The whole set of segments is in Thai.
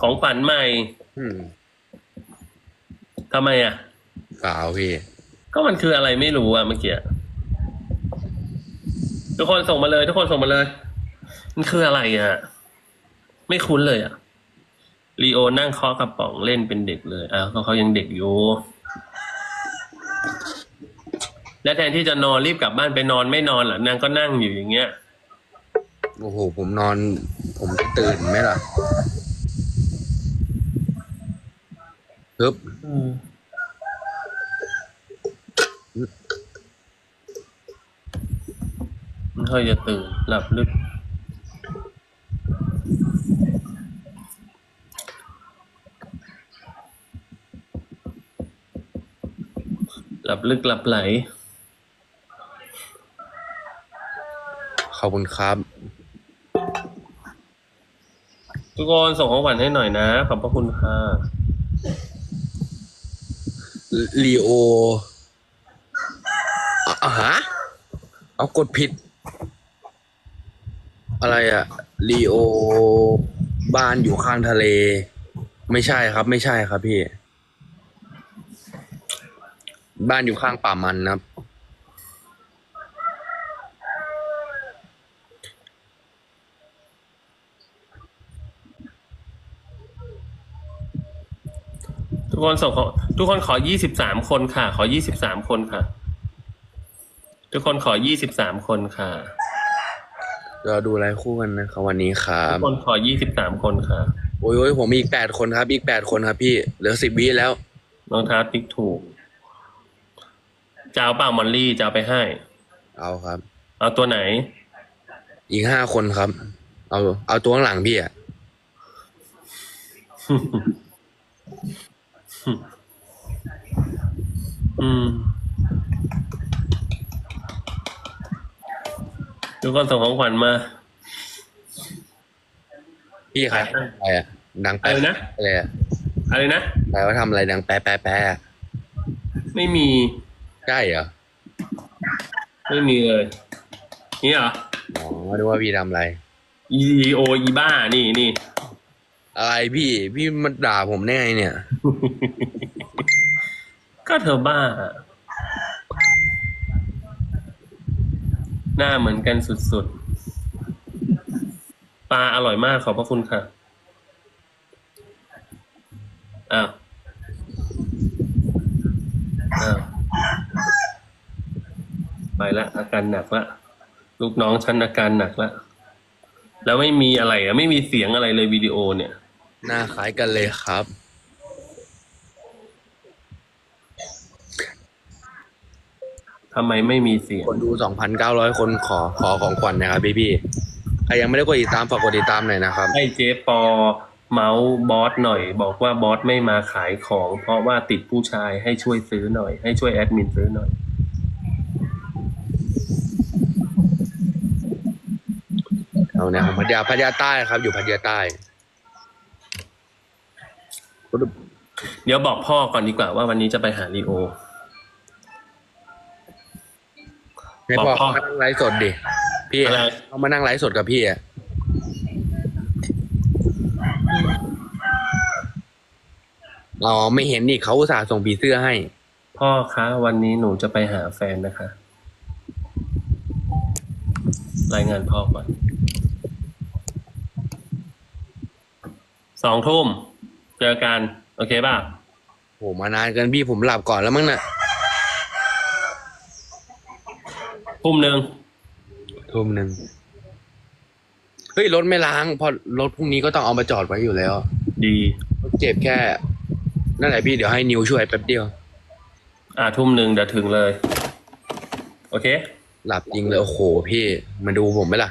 ของขวัญใหม่อืมทำไมอะ เปล่าพี่ ก็มันคืออะไรไม่รู้อะเมื่อกี้ทุกคนส่งมาเลย ทุกคนส่งมาเลย มันคืออะไรอะ ไม่คุ้นเลยอะลีโอนั่งเคาะกระป๋องเล่นเป็นเด็กเลยอ้าวก็เขายังเด็กอยู่และแทนที่จะนอนรีบกลับบ้านไปนอนไม่นอนเหรอนางก็นั่งอยู่อย่างเงี้ย โอ้โห ผมนอน ผมจะตื่นไหมล่ะ ฮึบไม่ค่อยจะตื่นหลับลึก หลับลึกหลับไหล ขอบคุณครับ ทุกคนส่งของขวัญให้หน่อยนะ ขอบพระคุณค่ะ ลีโออ่อฮะเอากดผิด อะไรอะลีโอบ้านอยู่ข้างทะเล ไม่ใช่ครับ ไม่ใช่ครับพี่ บ้านอยู่ข้างป่ามันนะครับ กคนส่งของทุกคนขอยี่สิบสามคนค่ะ ขอยี่สิบสามคนค่ะ ทุกคนขอยี่สิบสามคนค่ะเราดูไลฟ์คู่กันนะครับวันนี้ครัทุบกคนขอยี่สิบสามคนค่ะ โอ้ยโอ้ยผมมีอีกแปดคนครับ อีกแปดคนครับพี่ เหลือสิบวิแล้วน้องท้าติ๊กถูกจะเอาเปล่ามอลลี่จะเอาไปให้ เอาครับ เอาตัวไหน อีกห้าคนครับ เอา เอาตัวข้างหลังพี่อะ อืมทุกคนส่งของขวัญมา พี่ใครอะไรอะดังอะไรแป๊ะนะ อะไรอะอะไรนะใครว่าทำอะไรดังแป๊ะแป๊ะแป๊ะไม่มี ใช่เหรอไม่มีเลย นี่เหรอ อ๋อดูว่าพี่ทำอะไรอีโออีบ้า นี่นี่ อะไรพี่ พี่มาด่าผมแน่ไงเนี่ย ก็เธอบ้า หน้าเหมือนกันสุดๆ ปลาอร่อยมากขอบพระคุณค่ะ อ้าว อ้าว ไปละ อาการหนักละ ลูกน้องฉันอาการหนักละ แล้วไม่มีอะไรอะไม่มีเสียงอะไรเลยวิดีโอเนี่ย หน้าคล้ายกันเลยครับ ทำไมไม่มีเสียง คนดูสองพันเก้าร้อยคนขอขอของขวัญนะครับพี่พี่ๆใครยังไม่ได้กดติดตามฝากกดติดตามหน่อยนะครับ ให้เจ๊ปอเมาส์บอสหน่อย บอกว่าบอสไม่มาขายของ เพราะว่าติดผู้ชายให้ช่วยซื้อหน่อย ให้ช่วยแอดมินซื้อหน่อย เอาเนี่ยของพัทยาพัทยาใต้ครับ อยู่พัทยาใต้ เดี๋ยวบอกพ่อก่อนดีกว่าว่าวันนี้จะไปหาลีโอ ให้บอกพ่อพ่อ เขามานั่งไลฟ์สดดิ พี่อะไร เขามานั่งไลฟ์สดกับพี่อะอ๋อไม่เห็นนี่เขาอุตส่าห์ส่งผีเสื้อให้ พ่อคะวันนี้หนูจะไปหาแฟนนะคะ รายงานพ่อก่อนสองทุ่ม เจอกัน โอเคป่ะโหมานานเกินพี่ผมหลับก่อนแล้วมั้งน่ะทุ่มหนึ่งทุ่มหนึ่งเฮ้ยรถไม่ล้างพอรถพรุ่งนี้ก็ต้องเอามาจอดไว้อยู่แล้วดีเจ็บแค่ นั่นแหละพี่เดี๋ยวให้นิวช่วยแป๊บเดียว อ่าทุ่มหนึ่งเดี๋ยวถึงเลย โอเค หลับจริงเลยโอ้โหพี่ มาดูผมไหมล่ะ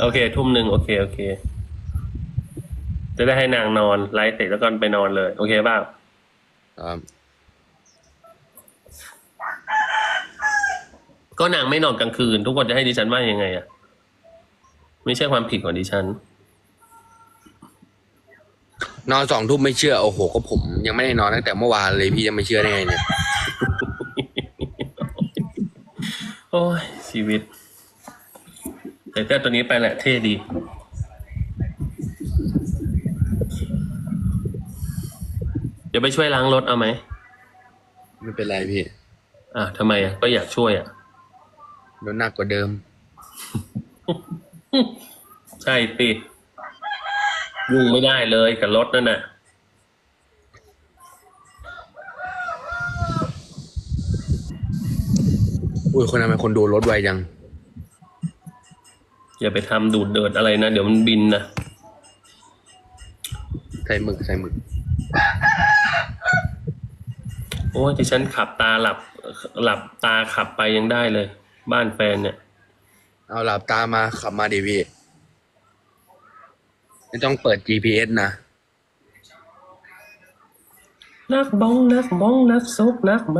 โอเค ทุ่มหนึ่งโอเค โอเค จะได้ให้นางนอนไลฟ์เสร็จแล้วก็ไปนอนเลย โอเคป่ะครับก็นางไม่นอนกลางคืน ทุกคนจะให้ดิฉันว่ายังไงอะไม่ใช่ความผิดของดิฉัน นอนสองทุ่มไม่เชื่อโอ้โห ก็ผมยังไม่ได้นอนตั้งแต่เมื่อวานเลยพี่จะไม่เชื่อได้ไงเนี่ยโอ้ยชีวิตใส่เสื้อตัวนี้ไปแหละเท่ดี ดี๋ยวไปช่วยล้างรถเอาไหมไม่เป็นไรพี่อะทำไมอะก็อยากช่วยอะเดี๋ยวหนักกว่าเดิม ใช่สิยุ่งไม่ได้เลยกับรถนั่นน่ะอุ้ยคนนั้นเป็นคนดูรถไวจัง อย่าไปทำดูดเดิดอะไรนะ เดี๋ยวมันบินนะ ใส่หมึกใส่หมึก โอ้ยที่ฉันขับตาหลับหลับตาขับไปยังได้เลย บ้านแฟนเนี่ย เอาหลับตามาขับมาดิพี่ไม่ต้องเปิด GPS นะนักบ้องนักบ้องนักซกนักไม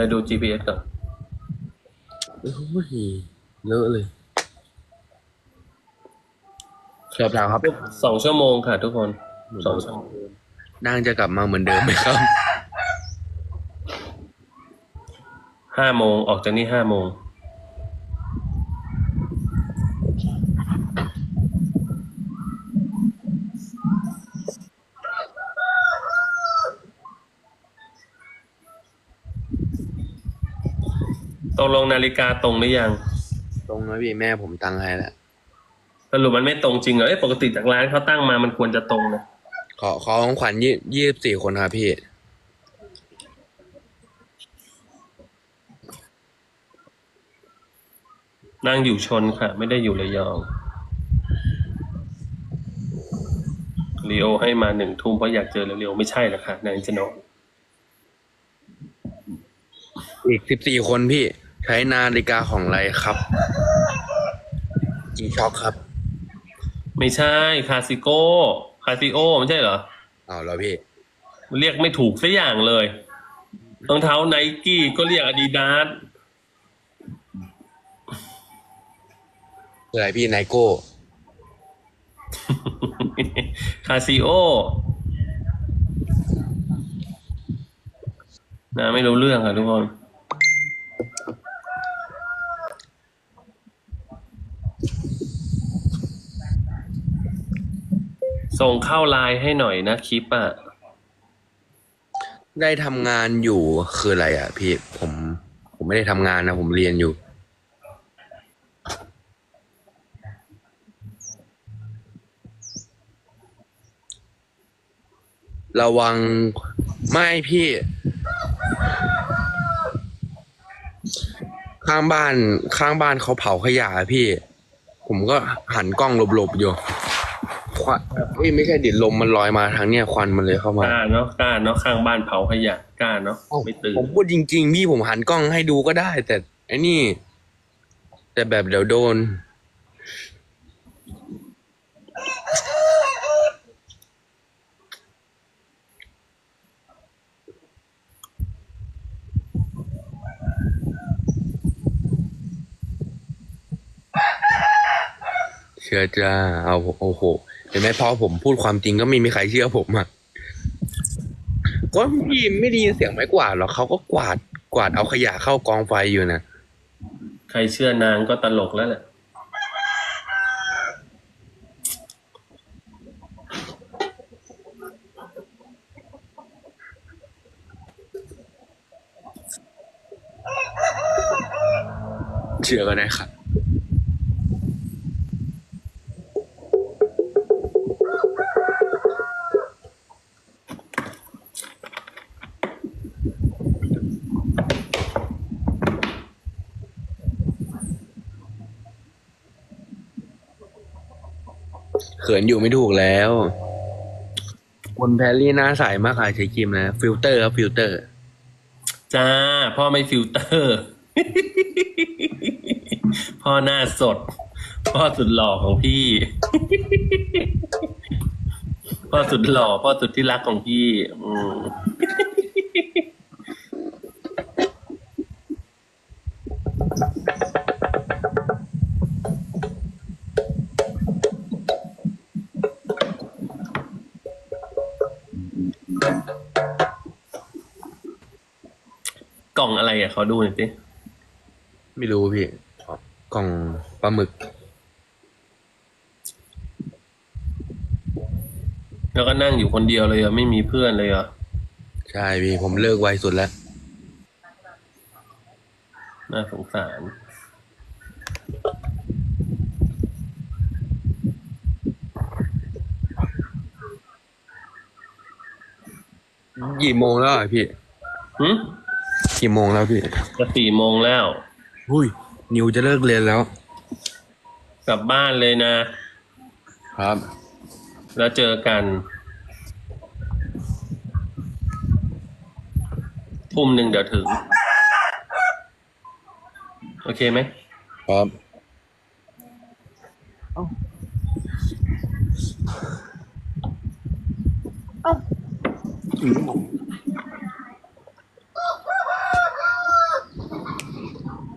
ดี๋ยวดู GPS ก่อนโอ้ยเลอะเลยเกือบแล้วครับสองชั่วโมงค่ะทุกคนสองชั่วโมงนางจะกลับมาเหมือนเดิมไหมครับห้าโมงออกจากนี่ห้าโมง ตกลงนา ฬิกาตรงหรือยัง ตรงนะพี่แม่ผมตั้งให้แล้วสรุปมันไม่ตรงจริงเหรอเอ้ยปกติจากร้านเขาตั้งมามันควรจะตรงนะขอขอของขวัญยี่ยี่สิบสี่คนครับพี่ นั่งอยู่ชนค่ะ ไม่ได้อยู่ระยองลีโอให้มาหนึ่งทุ่มเพราะอยากเจอเร็วๆไม่ใช่ละค่ะนายจะนอนอีกสิบสี่คนพี่ ใช้นาฬิกาของอะไรครับ จีช็อคครับ ไม่ใช่คาซิโก้คาซิโอไม่ใช่เหรอเอาแล้วพี่ เรียกไม่ถูกสักอย่างเลยรองเท้าไนกี้ก็เรียกอาดิดาสอะไรพี่ไนโก้คาซิโอนะไม่รู้เรื่องค่ะทุกคน ส่งเข้าไลน์ให้หน่อยนะคลิปอะได้ทำงานอยู่คืออะไรอะ พี่ผมผมไม่ได้ทำงานนะ ผมเรียนอยู่ ระวังไม่พี่ ข้างบ้านข้างบ้านเขาเผาขยะพี่ ผมก็หันกล้องหลบๆอยู่ ควันเอ้ยไม่ใช่ดิดลมมันลอยมาทางเนี้ยควันมันเลยเข้ามากล้าเนาะกล้าเนาะข้างบ้านเผาขยะกล้าเนาะเอ้าไม่ตื่นผมพูดจริงๆพี่ผมหันกล้องให้ดูก็ได้ แต่ไอ้นี่ แต่แบบเดี๋ยวโดน เชื่อจ้าเอาโอ้โห เห็นไหมพอผมพูดความจริงก็ไม่มีใครเชื่อผมอะก็พี่ไม่ได้ยินเสียงไม้กวาดหรอกเขาก็กวาดกวาดเอาขยะเข้ากองไฟอยู่นะใครเชื่อนางก็ตลกแล้วแหละเชื่อก็ได้ครับ ขินอยู่ไม่ถูกแล้วคนแพรรี่หน้าใสมากค่ะใช้ครีมนะฟิลเตอร์ครับฟิลเตอร์ จ้า พ่อไม่ฟิลเตอร์ พ่อหน้าสด พ่อสุดหล่อของพี่ พ่อสุดหล่อ พ่อสุดที่รักของพี่ อืม องอะไรอะขอดูหน่อยสิไม่รู้พี่กล่องปลาหมึก แล้วก็นั่งอยู่คนเดียวเลยอะไม่มีเพื่อนเลยอะใช่พี่ผมเลิกไวสุดแล้ว น่าสงสาร กี่โมงแล้วอะพี่หึ กี่โมงแล้วพี่จะสี่โมงแล้ว อุ้ย นิวจะเลิกเรียนแล้ว กลับบ้านเลยนะ ครับ แล้วเจอกันทุ่มหนึ่งเดี๋ยวถึง โอเคไหมครับ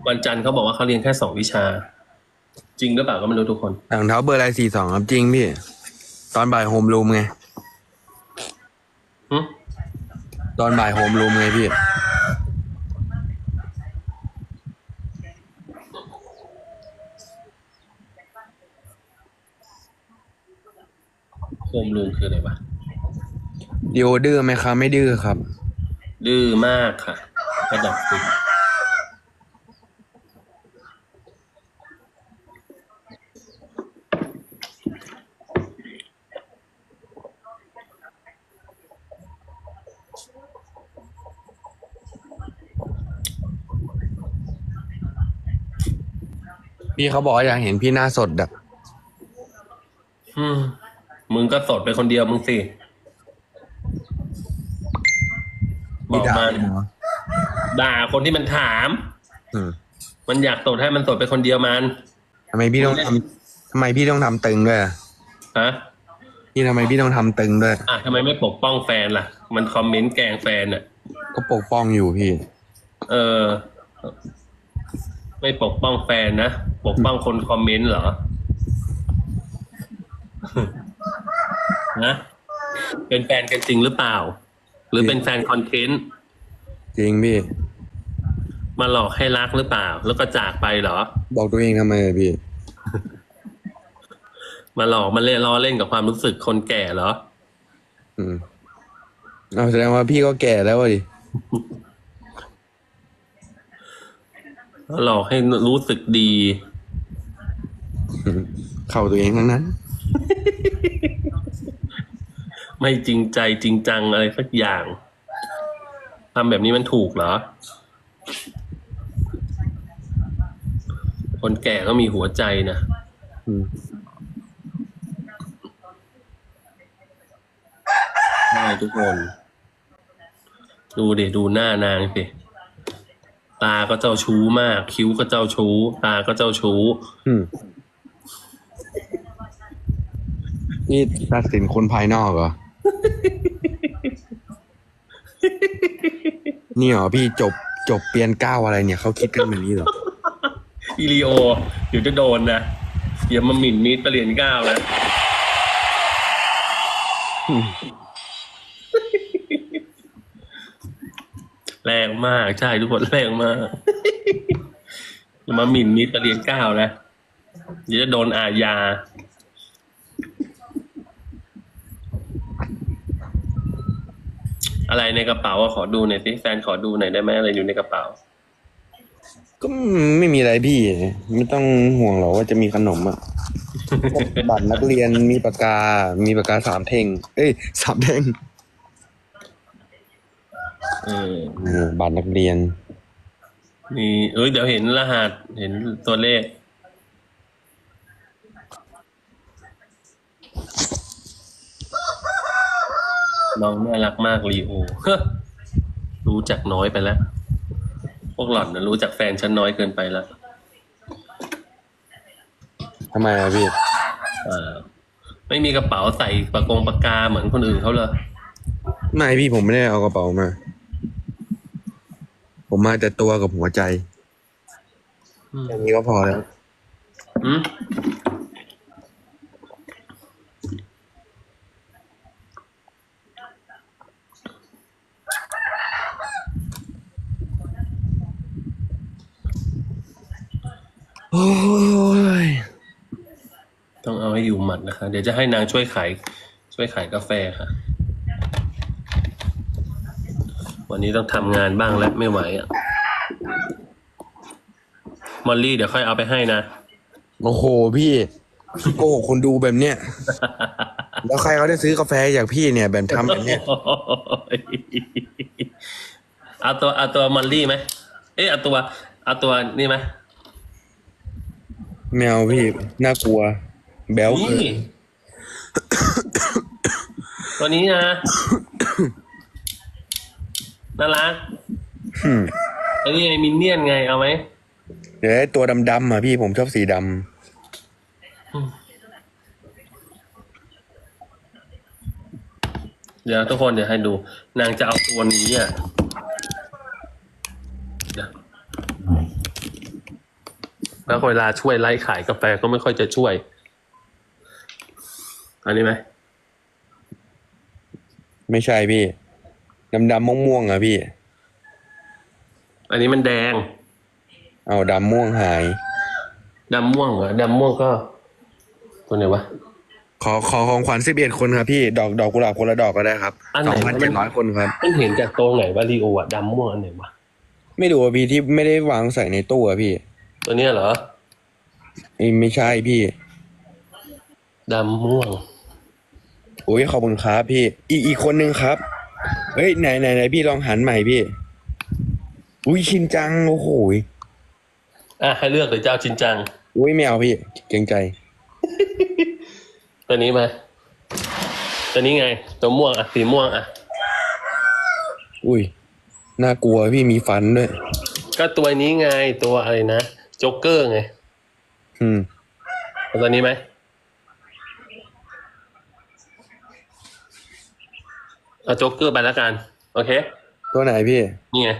วันจันทร์เขาบอกว่าเขาเรียนแค่สองวิชา จริงหรือเปล่าก็ไม่รู้ทุกคนถังเท้าเบอร์อะไรสี่สองครับจริงพี่ ตอนบ่ายโฮมรูมไงหึตอนบ่ายโฮมรูมไงพี่โฮมรูมคืออะไรวะดิโอดื้อไหมครับไม่ดื้อครับ ดื้อมากค่ะ ระดับสิบ พี่เขาบอกว่าอยากเห็นพี่หน้าสดอะอืมมึงก็สดไปคนเดียวมึงสิบอกมัน ด่าคนที่มันถาม อืมมันอยากสดให้มันสดไปคนเดียวมัน ทำไมพี่ต้องทำทำไมพี่ต้องทำตึงด้วยอะฮะ พี่ทำไมพี่ต้องทำตึงด้วย อะทำไมไม่ปกป้องแฟนล่ะ มันคอมเมนต์แกล้งแฟนอะ ก็ปกป้องอยู่พี่ เออ ไม่ปกป้องแฟนนะ ปกป้องคนคอมเมนต์เหรอ นะ เป็นแฟนกันจริงหรือเปล่า หรือเป็นแฟนคอนเทนต์ จริงพี่ มาหลอกให้รักหรือเปล่า แล้วก็จากไปเหรอ บอกตัวเองทำไมอะพี่ มาหลอกมาเล่นล้อเล่นกับความรู้สึกคนแก่เหรอ อืมเอาแสดงว่าพี่ก็แก่แล้วอะดิ หลอกให้รู้สึกดี เข้าตัวเองทั้งนั้น ไม่จริงใจจริงจังอะไรสักอย่างทำแบบนี้มันถูกเหรอ คนแก่ก็มีหัวใจนะอืมใช่ทุกคน ดูเดี๋ดูหน้านางสิ ตาก็เจ้าชู้มาก คิ้วก็เจ้าชู้ ตาก็เจ้าชู้ อืมนี่ตัดสินคนภายนอกเหรอ นี่เหรอพี่จบจบเปลี่ยนเก้าอะไรเนี่ยเขาคิดกันแบบนี้เหรอ อีลีโอ เดี๋ยวจะโดนนะอย่ามาหมิ่นมิตรประเรียนเก้านะ อื มแรงมาก ใช่ทุกคนแรงมากอย่ามาหมิ่นมิตรประเรียนเก้านะเดี๋ยวจะโดนอาญาอะไรในกระเป๋าอะขอดูหน่อยสิแฟนขอดูหน่อยได้ไหมอะไรอยู่ในกระเป๋า ก็ไม่มีอะไรพี่ ไม่ต้องห่วงหรอกว่าจะมีขนมอะ บัตรนักเรียนมีปากกา มีปากกาสามเท่ง เอ้ยสามเท่ง เอออืมบัตรนักเรียน นี่เอ้ยเดี๋ยวเห็นรหัสเห็นตัวเลข น้องน่ารักมากลีโอเฮ้อรู้จักน้อยไปแล้ว พวกหล่อนนะรู้จักแฟนฉันน้อยเกินไปแล้วทำไมอะพี่เออไม่มีกระเป๋าใส่ปากกงปากกาเหมือนคนอื่นเขาเลย ไม่พี่ผมไม่ได้เอากระเป๋ามา ผมมาแต่ตัวกับหัวใจอย่างนี้ก็พอแล้วโอ้ยต้องเอาให้อยู่หมัดนะคะ เดี๋ยวจะให้นางช่วยขาย ช่วยขายกาแฟค่ะ วันนี้ต้องทำงานบ้างแล้วไม่ไหวอะมอลลี่เดี๋ยวค่อยเอาไปให้นะ โอ้โหพี่โกหกคนดูแบบเนี้ยแล้วใครเขาได้ซื้อกาแฟจากพี่เนี่ย แบบทำแบบเนี้ยเอาตัวเอาตัวมอลลี่ไหมเอ๊ะเอาตัวเอาตัวนี่ไหมแมวพี่น่ากลัว แบลนี่เกิน ตัวนี้นะ น่ารักอืมอันนี้ไงมินเนี่ยนไงเอาไหมเดี๋ยวไอ้ตัวดำๆอะพี่ผมชอบสีดำเดี๋ยวทุกคนเดี๋ยวให้ดู นางจะเอาตัวนี้อะเดี๋ยวแล้วเวลาช่วยไล่ขายกาแฟก็ไม่ค่อยจะช่วย อันนี้ไหมไม่ใช่พี่ ดำๆม่วงๆอะพี่ อันนี้มันแดงเอาดำม่วงหาย ดำม่วงเหรอดำม่วงก็ ตัวไหนวะ ขอขอของขวัญสิบเอ็ดคนครับพี่ ดอกดอกกุหลาบคนละดอกก็ได้ครับอันไหสนองพันเจ็ดร้อยคนครับ มันเห็นจากตรงไหนวะลีโออะดำม่วงอันไหนวะไม่ดูอะพี่ที่ไม่ได้วางใส่ในตู้อะพี่ตัวเนี้ยเหรอเอ้ยไม่ใช่พี่ดำม่วง โอ้ยขอบคุณครับพี่ อีกอีกคนนึงครับ เฮ้ยไหนไหนไหนพี่ลองหันใหม่พี่ อุ้ยชินจังโอ้โหยอะให้เลือกเลยเจ้าชินจัง อุ้ยไม่เอาพี่เกรงใจ ตัวนี้ไหมตัวนี้ไง ตัวม่วงอะสีม่วงอะ อุ้ยน่ากลัวพี่มีฟันด้วย ก็ตัวนี้ไงตัวอะไรนะโจ๊กเกอร์ไงอืมเอาตัวนี้ไหม เอาโจ๊กเกอร์ไปแล้วกัน โอเค ตัวไหนพี่นี่ไง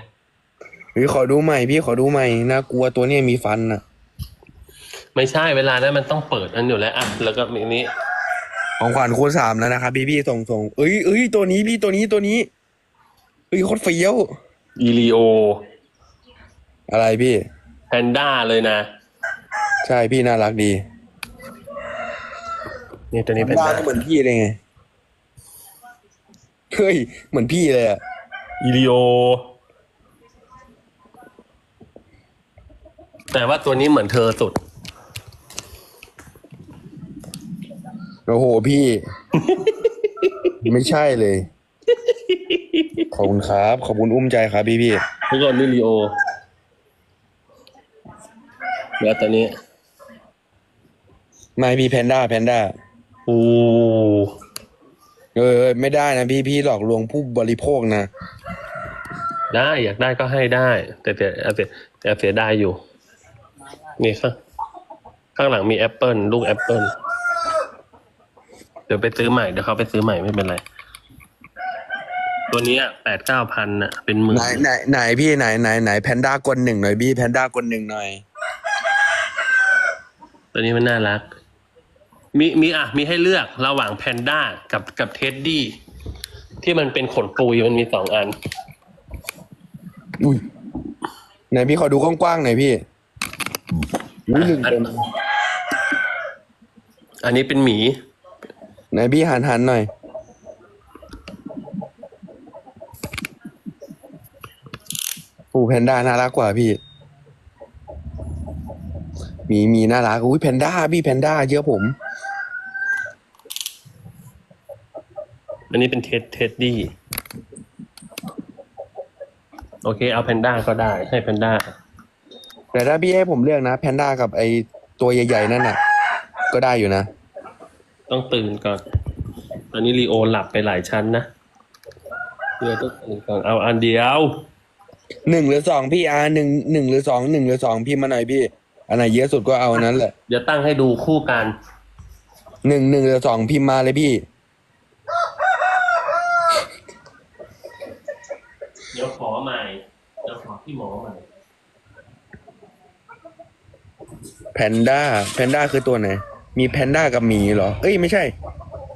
เฮ้ยขอดูใหม่พี่ขอดูใหม่น่ากลัวตัวเนี้ยมีฟันอะ ไม่ใช่เวลานั้นมันต้องเปิดอันอยู่แล้วอะแล้วก็มีนี้ของขวัญคูณสามแล้วนะครับพี่พี่ส่งส่งเอ้ยเอ้ยตัวนี้พี่ตัวนี้ตัวนี้เอ้ยโคตรเฟี้ยวอีลีโออะไรพี่แพนด้าเลยนะ ใช่พี่น่ารักดี นี่ตัวนี้แพนบ้าด้าก็เหมือนพี่เลยไง เฮ้ย เหมือนพี่เลยอะอีลีโอ แต่ว่าตัวนี้เหมือนเธอสุด โอ้โหพี่ ไม่ใช่เลย ขอบคุณครับ ขอบคุณอุ้มใจครับพี่พี่ทุกคนนี่ลีโอ แล้วตัวนี้ ไม่พี่แพนด้าแพนด้า โอ้ เออไม่ได้นะพี่พี่หลอกลวงผู้บริโภคนะ ได้อยากได้ก็ให้ได้ แต่แต่แต่แต่เสียดายอยู่ นี่ข้างข้างหลังมีแอปเปิลลูกแอปเปิลเดี๋ยวไปซื้อใหม่เดี๋ยวเขาไปซื้อใหม่ไม่เป็นไร ตัวเนี้ยแปดเก้าพันน่ะ เป็นหมื่นไหนไหนไหนพี่ไหนไหนไหนแพนด้ากดหนึ่งหน่อยพี่แพนด้ากดหนึ่งหน่อย ตัวนี้มันน่ารัก มีมีอะมีให้เลือกระหว่างแพนด้ากับกับเท็ดดี้ที่มันเป็นขนปุยมันมีสองอัน อุ้ยไหนพี่ขอดูกว้างๆหน่อยพี่อุ้ยหนึ่งเป็นอันนี้เป็นหมีไหนพี่หันหันหน่อย โอ้แพนด้าน่ารักกว่าพี่ มีมีน่ารักอุ้ยแพนด้าพี่แพนด้าเยอะผม อันนี้เป็นเท็ดเท็ดดี้โอเค เอาแพนด้าก็ได้ให้แพนด้าแต่ถ้าพี่ให้ผมเลือกนะแพนด้ากับไอตัวใหญ่ๆนั่นน่ะ ก็ได้อยู่นะ ต้องตื่นก่อนตอนนี้ลีโอหลับไปหลายชั้นนะเพื่อต้องตื่นก่อนเอาอันเดียวหนึ่งหรือสองพี่อาหนึ่งหนึ่งหรือสองหนึ่งหรือสองพี่มาหน่อยพี่ อันไหนเยอะสุดก็เอาอันนั้นแหละเดี๋ยวตั้งให้ดูคู่กันหนึ่งหนึ่งหรือสองพิมพ์มาเลยพี่ เดี๋ยวขอใหม่ เดี๋ยวขอ พี่หมอใหม่แพนด้าแพนด้าคือตัวไหน มีแพนด้ากับหมีเหรอ เอ้ยไม่ใช่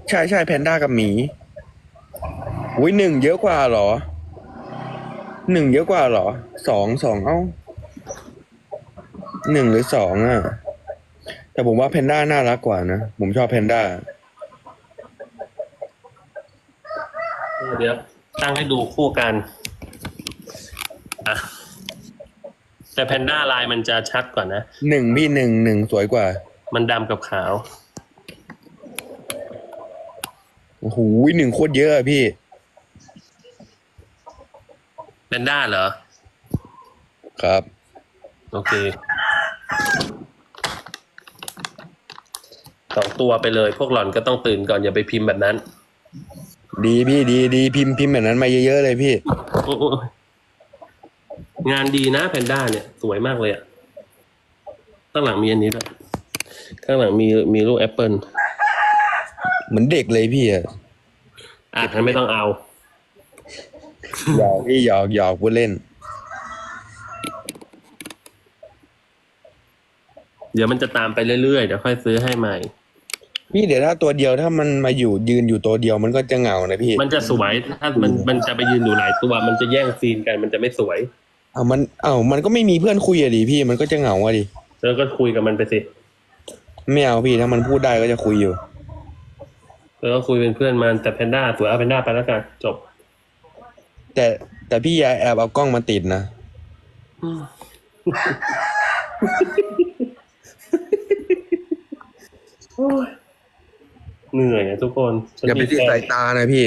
ใช่ใช่แพนด้ากับหมีอุ้ยหนึ่งเยอะกว่าเหรอหนึ่งเยอะกว่าเหรอสองสองเอ้าหนึ่งหรือสองอะ แต่ผมว่าแพนด้าน่ารักกว่านะ ผมชอบแพนด้าเดี๋ยวตั้งให้ดูคู่กันอะ แต่แพนด้าลายมันจะชัดกว่านะ หนึ่งพี่หนึ่งหนึ่งสวยกว่า มันดำกับขาว โอ้โหหนึ่งโคตรเยอะอะพี่ แพนด้าเหรอ ครับ โอเค สองตัวไปเลย พวกหล่อนก็ต้องตื่นก่อนอย่าไปพิมพ์แบบนั้น ดีพี่ดีดีพิมพ์พิมพ์แบบนั้นมาเยอะๆเลยพี่ โอ้โห งานดีนะแพนด้าเนี่ย สวยมากเลยอะข้างหลังมีอันนี้ด้วยข้างหลังมีมีรูปแอปเปิลเหมือนเด็กเลยพี่อะอะงั้นไม่ต้องเอา หยอกพี่หยอกหยอกพูดเล่น เดี๋ยวมันจะตามไปเรื่อยๆ เดี๋ยวค่อยซื้อให้ใหม่ พี่เดี๋ยวถ้าตัวเดียวถ้ามันมาอยู่ยืนอยู่ตัวเดียวมันก็จะเหงานะพี่ มันจะสวยถ้ามันมันจะไปยืนอยู่หลายตัว มันจะแย่งซีนกัน มันจะไม่สวยเอามันเอามันก็ไม่มีเพื่อนคุยอะดิพี่มันก็จะเหงาอะดิเธอก็คุยกับมันไปสิไม่เอาพี่ถ้ามันพูดได้ก็จะคุยอยู่ เธอก็คุยเป็นเพื่อนมันแต่แพนด้าสวยเอาแพนด้าไปแล้วกันจบแต่แต่พี่อย่าแอบเอากล้องมาติดนะเหนื่อยอะทุกคนฉันอย่าไปติดสายตานะพี่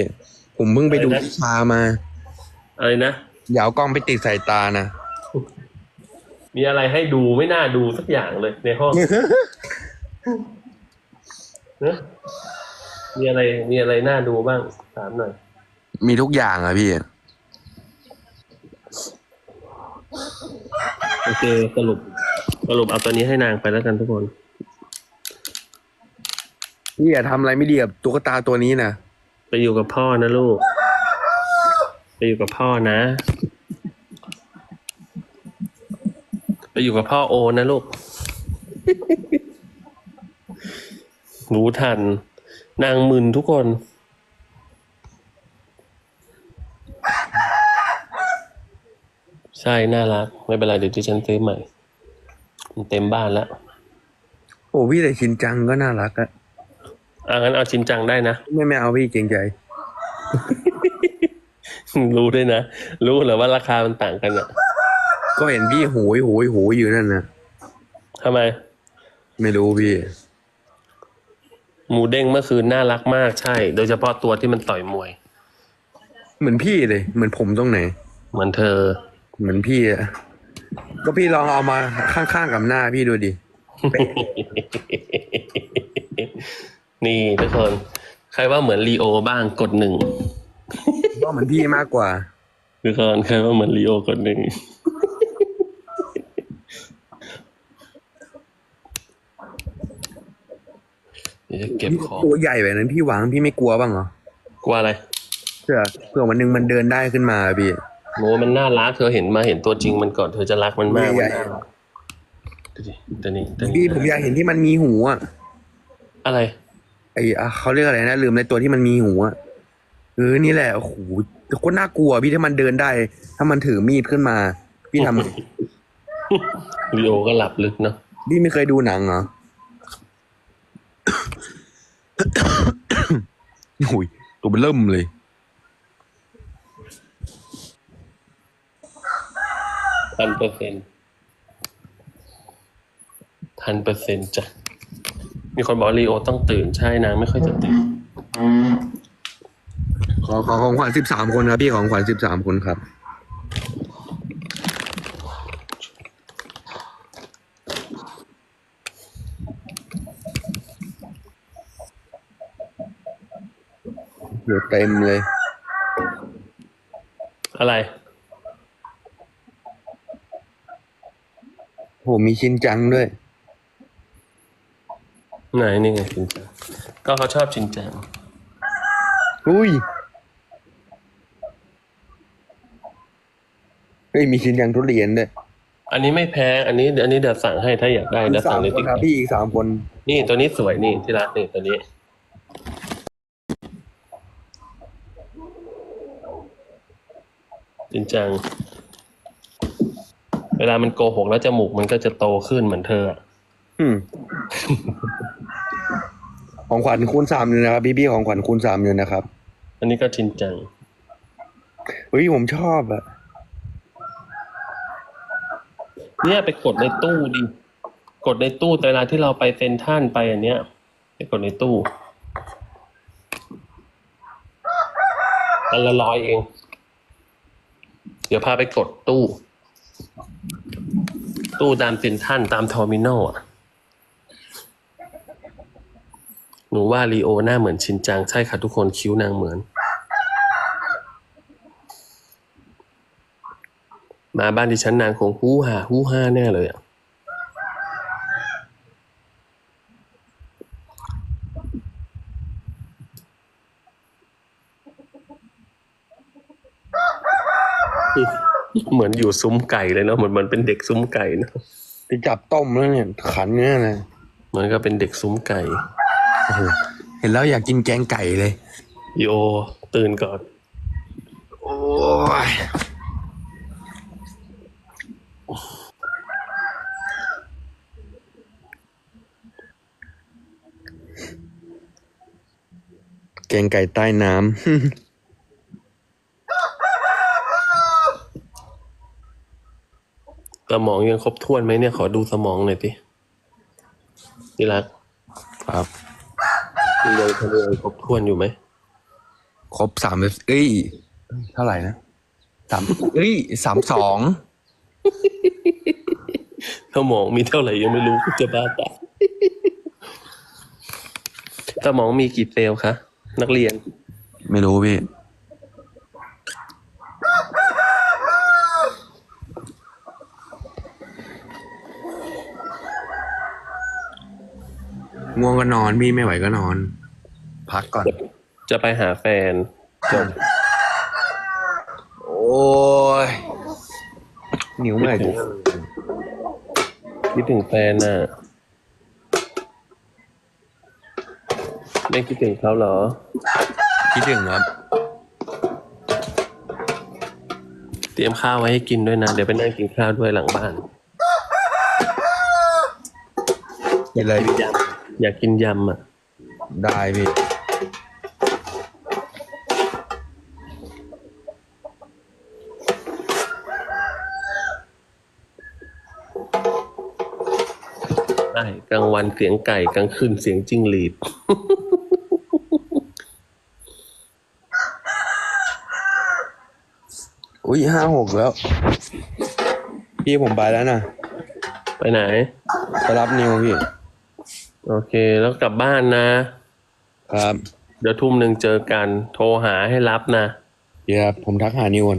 ผมเพิ่งไปดูอะไรนะวิชามา อะไรนะ อย่าเอากล้องไปติดสายตานะ มีอะไรให้ดูไม่น่าดูสักอย่างเลยในห้องนะมีอะไรมีอะไรน่าดูบ้างถามหน่อย มีทุกอย่างอะพี่ โอเคสรุปสรุปเอาตัวนี้ให้นางไปแล้วกันทุกคนพี่อย่าทำอะไรไม่ดีกับตุ๊กตาตัวนี้นะ ไปอยู่กับพ่อนะลูก ไปอยู่กับพ่อนะ ไปอยู่กับพ่อโอนะลูก รู้ทัน นางมึนทุกคน ใช่ น่ารัก ไม่เป็นไร เดี๋ยวดิฉันซื้อใหม่มันเต็มบ้านแล้ว โอ้พี่แต่ชินจังก็น่ารักอะอะงั้นเอาชินจังได้นะ ไม่ไม่เอาพี่เกรงใจ รู้ด้วยนะ รู้เหรอว่าราคามันต่างกันอะ ก็เห็นพี่โหยโหยโหยอยู่นั่นนะทำไม ไม่รู้พี่ หมูเด้งเมื่อคืนน่ารักมากใช่ โดยเฉพาะตัวที่มันต่อยมวย เหมือนพี่เลย เหมือนผมตรงไหน เหมือนเธอ เหมือนพี่อะก็พี่ลองเอามาข้างๆกับหน้าพี่ดูดิ นี่ทุกคน ใครว่าเหมือนลีโอบ้างกดหนึ่ง ว่าเหมือนพี่มากกว่าทุกคนใครว่าเหมือนลีโอกดหนึ่งเดี๋ยวจะเก็บของตัวใหญ่แบบนั้นพี่หวังพี่ไม่กลัวบ้างเหรอกลัวอะไรเผื่อเผื่อวันหนึงมันเดินได้ขึ้นมาพี่โมมันน่ารักเธอเห็นมาเห็นตัวจริงมันก่อนเธอจะรักมันมากใหญ่มันน่ารักดูดิตัวนี้ตัวนี้พี่ผมอยากเห็นที่มันมีหูอะอะไรไอ้อะเขาเรียกอะไรนะลืมในตัวที่มันมีหูอะเออนี่แหละโอ้โหโคตรน่ากลัวพี่ถ้ามันเดินได้ ถ้ามันถือมีดขึ้นมา พี่ทำไงลีโอก็หลับลึกเนาะพี่ไม่เคยดูหนังเหรอโอ้ยตัวมันเริ่มเลย พันเปอร์เซ็นต์พันเปอร์เซ็นต์จ้ะ มีคนบอกลีโอต้องตื่นใช่นางไม่ค่อยจะตื่น ขอขอของขวัญสิบสามคนครับพี่ของขวัญสิบสามคนครับเดี๋ยวเต็มเลย อะไรโหมีชินจังด้วย ไหนนี่ไงชินจังก็เขาชอบชินจังอุ้ย ฮ้ยมีชินจังทุเรียนด้วยอันนี้ไม่แพงอันนี้อันนี้เดี๋ยวสั่งให้ถ้าอยากได้เดี๋ยวสาสั่งมในคนติ๊กครับพี่อีกสามคน นี่ตัวนี้สวยนี่ที่รักนี่ตัวนี้ชินจัง เวลามันโกหกแล้วจมูกมันก็จะโตขึ้นเหมือนเธออะอืมของขวัญคูณสามอยู่นะครับพี่ๆของขวัญคูณสามอยู่นะครับ อันนี้ก็จริงจังเฮ้ยผมชอบอะ เนี่ยไปกดในตู้ดิกดในตู้แต่เวลาที่เราไปเซ็นทรันไปอันเนี้ยไปกดในตู้อันละร้อยเอง เดี๋ยวพาไปกดตู้ ตู้ตามเซ็นทรันตามทอร์มินอลอะหนูว่าลีโอหน้าเหมือนชินจัง ใช่ค่ะทุกคนคิ้วนางเหมือน มาบ้านดิฉันนางคงฮู้ฮาฮู้ฮ่าแน่เลยอะเหมือนอยู่ซุ้มไก่เลยเนาะเหมือนมันเป็นเด็กซุ้มไก่เนอะไปจับต้มแล้วเนี่ย ขันเนี่ยนะเหมือนก็เป็นเด็กซุ้มไก่โอ้โหเห็นแล้วอยากกินแกงไก่เลยอีโอตื่นก่อน โอ้ย แกงไก่ใต้น้ำ สมองยังครบถ้วนไหมเนี่ย ขอดูสมองหน่อยสิที่รักครับ ยังทำงานครบถ้วนอยู่ไหม ครบสามเอ้ย เท่าไหร่นะสามเอ้ยสามสอง สมองมีเท่าไหร่ยังไม่รู้จะบ้าตายสมองมีกี่เซลล์คะนักเรียน ไม่รู้พี่ ง่วงก็นอนพี่ไม่ไหวก็นอน พักก่อน จะไปหาแฟนจบโอ้ย นิ้วเมื่อยดิ คิดถึงแฟนน่ะ ไม่คิดถึงเขาเหรอ คิดถึงครับ เตรียมข้าวไว้ให้กินด้วยนะ เดี๋ยวไปนั่งกินข้าวด้วยหลังบ้าน กินเลยพี่ยำอยากกินยำอะ ได้พี่ วันเสียงไก่กลางคืนเสียงจิ้งหรีด อุ้ยห้าหกแล้ว พี่ผมไปแล้วนะไปไหน ไปรับนิวพี่ โอเค แล้วกลับบ้านนะ ครับ เดี๋ยวทุ่มหนึ่งเจอกัน โทรหาให้รับนะ เดี๋ยวครับผมทักหานิวก่อน